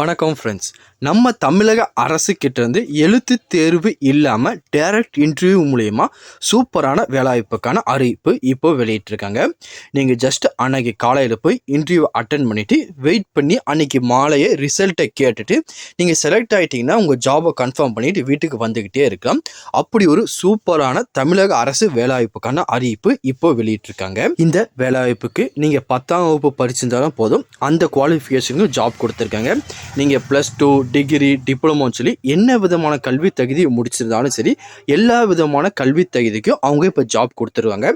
வணக்கம் ஃப்ரெண்ட்ஸ் நம்ம தமிழக அரசு கிட்டேருந்து எழுத்து தேர்வு இல்லாமல் டைரக்ட் இன்டர்வியூ மூலயமா சூப்பரான வேலைவாய்ப்புக்கான அறிவிப்பு இப்போ வெளியிட்டிருக்காங்க. நீங்கள் ஜஸ்ட் அன்னைக்கு காலையில் போய் இன்டர்வியூ அட்டன் பண்ணிவிட்டு வெயிட் பண்ணி அன்னைக்கு மாலையே ரிசல்ட்டை கேட்டுட்டு நீங்கள் செலக்ட் ஆகிட்டிங்கன்னா உங்கள் ஜாபை கன்ஃபார்ம் பண்ணிவிட்டு வீட்டுக்கு வந்துக்கிட்டே இருக்கலாம். அப்படி ஒரு சூப்பரான தமிழக அரசு வேலைவாய்ப்புக்கான அறிவிப்பு இப்போ வெளியிட்டிருக்காங்க. இந்த வேலைவாய்ப்புக்கு நீங்கள் பத்தாம் வகுப்பு படிச்சிருந்தாலும் போதும் அந்த குவாலிஃபிகேஷனுக்கு ஜாப் கொடுத்துருக்காங்க. நீங்கள் ப்ளஸ் டூ டிகிரி டிப்ளமோன்னு சொல்லி என்ன விதமான கல்வி தகுதி முடிச்சிருந்தாலும் சரி எல்லா விதமான கல்வி தகுதிக்கும் அவங்க இப்போ ஜாப் கொடுத்துருவாங்க.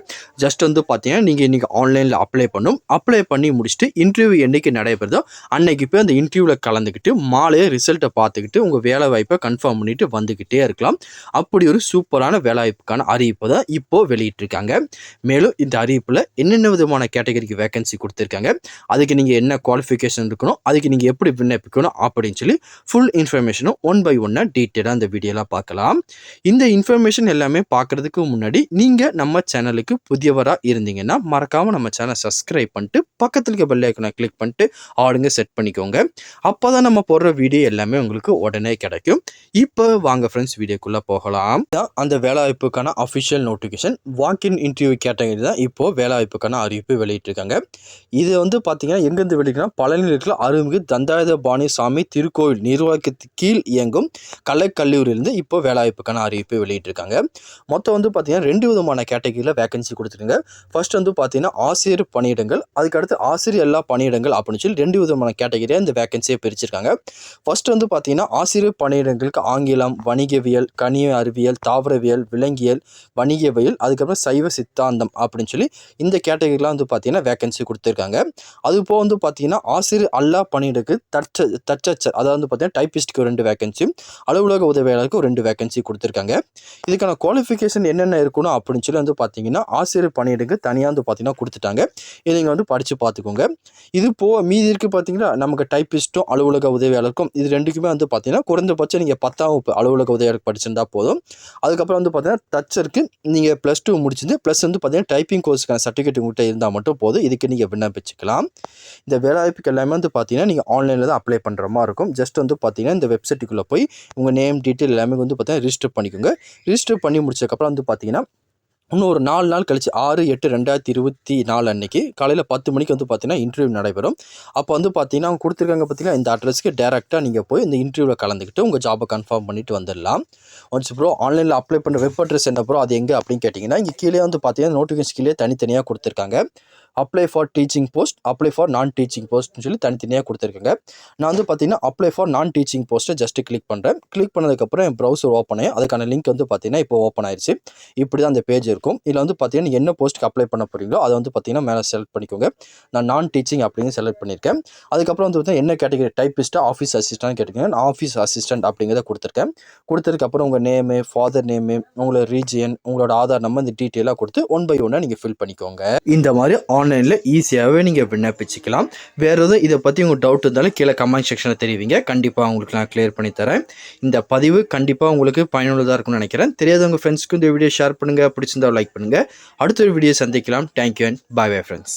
ஜஸ்ட் வந்து பார்த்தீங்கன்னா நீங்கள் இன்றைக்கி ஆன்லைனில் அப்ளை பண்ணும். அப்ளை பண்ணி முடிச்சுட்டு இன்டர்வியூ என்றைக்கு நடைபெறுதோ அன்னைக்கு போய் அந்த இன்டர்வியூவில் கலந்துக்கிட்டு மாலையே ரிசல்ட்டை பார்த்துக்கிட்டு உங்கள் வேலை வாய்ப்பை கன்ஃபார்ம் பண்ணிட்டு வந்துக்கிட்டே இருக்கலாம். அப்படி ஒரு சூப்பரான வேலை வாய்ப்புக்கான அறிவிப்பு தான் இப்போது வெளியிட்டிருக்காங்க. மேலும் இந்த அறிவிப்பில் என்னென்ன விதமான கேட்டகரிக்கு வேகன்சி கொடுத்துருக்காங்க அதுக்கு நீங்கள் என்ன குவாலிஃபிகேஷன் இருக்கணும் அதுக்கு நீங்கள் எப்படி விண்ணப்பிக்கணும் அப்படின்னு சொல்லி ஃபுல் இன்ஃபர்மேஷனும் ஒன் பை ஒன்னாக டீட்டெயிலாக அந்த வீடியோவில் பார்க்கலாம். இந்த இன்ஃபர்மேஷன் எல்லாமே பார்க்குறதுக்கு முன்னாடி நீங்கள் நம்ம சேனலுக்கு புதியவராக இருந்தீங்கன்னா மறக்காமல் நம்ம சேனல் சப்ஸ்கிரைப் பண்ணிட்டு பக்கத்தில் இருக்க பெல் ஐக்கனை கிளிக் பண்ணிட்டு ஆளுங்க செட் பண்ணிக்கோங்க. அப்போ தான் நம்ம போடுற வீடியோ எல்லாமே உங்களுக்கு உடனே கிடைக்கும். இப்போ வாங்க ஃப்ரெண்ட்ஸ் வீடியோக்குள்ளே போகலாம். அந்த வேலைவாய்ப்புக்கான official notification walk in interview category தான் இப்போது வேலைவாய்ப்புக்கான அறிவிப்பு வெளியிட்டிருக்காங்க. இது வந்து பார்த்தீங்கன்னா எங்கேருந்து வெளியிட்டுனா பழனியில் இருக்கிற அருள்மிகு தந்தாயுத பாணி சாமி திருக்கோவில் நிர்வாகத்துக்கு கீழ் இயங்கும் கலைக்கல்லூரியிலிருந்து இப்போ வேலைவாய்ப்புக்கான அறிவிப்பு வெளியிட்டிருக்காங்க. மொத்தம் வந்து பார்த்தீங்கன்னா ரெண்டு விதமான கேட்டகரியில் வேகன்சி கொடுத்துருங்க ஃபர்ஸ்ட் வந்து பார்த்தீங்கன்னா ஆசிரியர் பணியிடங்கள் அதுக்கடுத்து ஆசிரியர் எல்லா பணியிடங்கள் அப்படின்னு சொல்லி ரெண்டு விதமான கேட்டகரியாக இந்த வேகன்சியை பிரிச்சிருக்காங்க. ஃபர்ஸ்ட் வந்து பார்த்தீங்கன்னா ஆசிரியர் பணியிடங்களுக்கு ஆங்கிலம் வணிகவியல் கனிய அறிவியல் தாவரவியல் விலங்கியல் வணிகவியல் அதுக்கப்புறம் சைவ சித்தாந்தம் அப்படின்னு சொல்லி இந்த கேட்டகரிலாம் வந்து பார்த்தீங்கன்னா வேகன்சி கொடுத்துருக்காங்க. அது போக வந்து பார்த்தீங்கன்னா ஆசிரியர் அல்லா பணியிடக்கு தற்ச தச்சச்சர் அதாவது வந்து பார்த்தீங்கன்னா டைப்பிஸ்ட்க்கு ரெண்டு வேகன்சி அலுவலக உதவியாளருக்கு ரெண்டு வேகன்சி கொடுத்துருக்காங்க. இதுக்கான குவாலிஃபிகேஷன் என்னென்ன இருக்கணும் அப்படின்னு சொல்லி வந்து பார்த்தீங்கன்னா ஆசிரியர் பணியிடக்கு தனியாக வந்து பார்த்தீங்கன்னா கொடுத்துட்டாங்க. இதை நீங்கள் வந்து படித்து பார்த்துக்கோங்க இது போக மீதி இருக்குது பார்த்தீங்கன்னா நமக்கு டைப்பிஸ்ட்டும் அலுவலக உதவியாளருக்கும் இது ரெண்டுக்குமே வந்து பார்த்தீங்கன்னா குறைந்தபட்சம் நீங்கள் பத்தாம் வகுப்பு அலுவலக உதவியாளருக்கு படிச்சிருந்தா போதும். அதுக்கப்புறம் வந்து பார்த்தீங்கன்னா டச்சருக்கு நீங்கள் ப்ளஸ் டூ முடிச்சிருந்து ப்ளஸ் வந்து பார்த்தீங்கன்னா டைப்பிங் கோர்ஸுக்கான சர்டிஃபிகேட் உங்கள்கிட்ட இருந்தால் மட்டும் போதும். இதுக்கு நீங்கள் விண்ணப்பிச்சுக்கலாம். இந்த வேலைவாய்ப்புக்கு எல்லாமே வந்து பார்த்தீங்கன்னா நீங்கள் ஆன்லைனில் தான் அப்ளை பண்ணுற மாதிரி இருக்கும். ஜஸ்ட் வந்து பார்த்தீங்கன்னா இந்த வெப்சைட்டுக்குள்ளே போய் உங்கள் நேம் டீட்டெயில் எல்லாமே வந்து பார்த்தீங்கன்னா ரிஜிஸ்டர் பண்ணிக்கோங்க. ரிஜிஸ்டர் பண்ணி முடிச்சதுக்கப்புறம் வந்து பார்த்தீங்கன்னா இன்னும் ஒரு நாலு நாள் கழிச்சு ஆறு எட்டு ரெண்டாயிரத்தி இருபத்தி நாலு அன்னைக்கு காலையில் பத்து மணிக்கு வந்து பார்த்தீங்கன்னா இன்டர்வியூ நடைபெறும். அப்போ வந்து பார்த்தீங்கன்னா அவங்க கொடுத்துருக்காங்க பார்த்தீங்கன்னா இந்த அட்ரஸ்க்கு டேரெக்டாக நீங்கள் போய் இந்த இன்டர்வியூவில் கலந்துக்கிட்டு உங்கள் ஜாபை கன்ஃபார்ம் பண்ணிட்டு வந்துடலாம். ஒன்ஸ் ப்ரோ ஆன்லைனில் அப்ளை பண்ணுற வெப் அட்ரஸ் என்ன ப்ரோ அது எங்கே அப்படின்னு கேட்டிங்கன்னா இங்கே கீழே வந்து பார்த்தீங்கன்னா நோட்டிஃபிகேஷன் கீழே தனித்தனியாக கொடுத்துருக்காங்க. Apply for teaching post apply for non teaching போஸ்ட்னு சொல்லி தனித்தனியாக கொடுத்துருக்கேங்க. நான் வந்து பார்த்தீங்கன்னா அப்ளை ஃபார் நான் டீச்சிங் போஸ்ட்டை ஜஸ்ட் கிளிக் பண்ணுறேன் கிளிக் பண்ணதுக்கப்புறம் என் ப்ரௌசர் ஓப்பன் ஆகும் அதுக்கான லிங்க் வந்து பார்த்தீங்கன்னா இப்போ ஓப்பன் ஆயிடுச்சு இப்படி தான் அந்த பேஜ் இருக்கும். இதில் வந்து பார்த்தீங்கன்னா என்ன போஸ்ட்டுக்கு அப்ளை பண்ண போகிறீங்களோ அதை வந்து பார்த்தீங்கன்னா மேலே செலக்ட் பண்ணிக்கோங்க. நான் நான் டீச்சிங் அப்படின்னு செலக்ட் பண்ணியிருக்கேன். அதுக்கப்புறம் வந்து பார்த்தீங்கன்னா என்ன கேட்டகரி டைப்பிஸ்ட்டாக ஆஃபீஸ் அசிஸ்டன்ட் கேட்டிருக்கேன் நான் ஆஃபீஸ் அசிஸ்டன்ட் அப்படிங்கிறத கொடுத்துருக்கேன். கொடுத்ததுக்கப்புறம் உங்கள் நேமு ஃபாதர் நேமு உங்களோட ரீஜியன் உங்களோட ஆதார் நம்பர் இந்த டீட்டெயிலாக கொடுத்து ஒன் பை ஒன்னாக நீங்கள் ஃபில் பண்ணிக்கோங்க. இந்த மாதிரி ஆன்லைனில் ஈஸியாகவே நீங்கள் விண்ணப்பிச்சிக்கலாம். வேறு எதுவும் இதை பற்றி உங்கள் டவுட் இருந்தாலும் கீழே கமெண்ட் செக்ஷனில் தெரிவிங்க. கண்டிப்பாக உங்களுக்கு நான் கிளியர் பண்ணி தரேன். இந்த பதிவு கண்டிப்பாக உங்களுக்கு பயனுள்ளதாக இருக்கும்னு நினைக்கிறேன். தெரியாதவங்க ஃப்ரெண்ட்ஸ்க்கு இந்த வீடியோ ஷேர் பண்ணுங்கள் பிடிச்சிருந்தா லைக் பண்ணுங்கள் அடுத்த ஒரு வீடியோ சந்திக்கலாம். Thank you and bye bye friends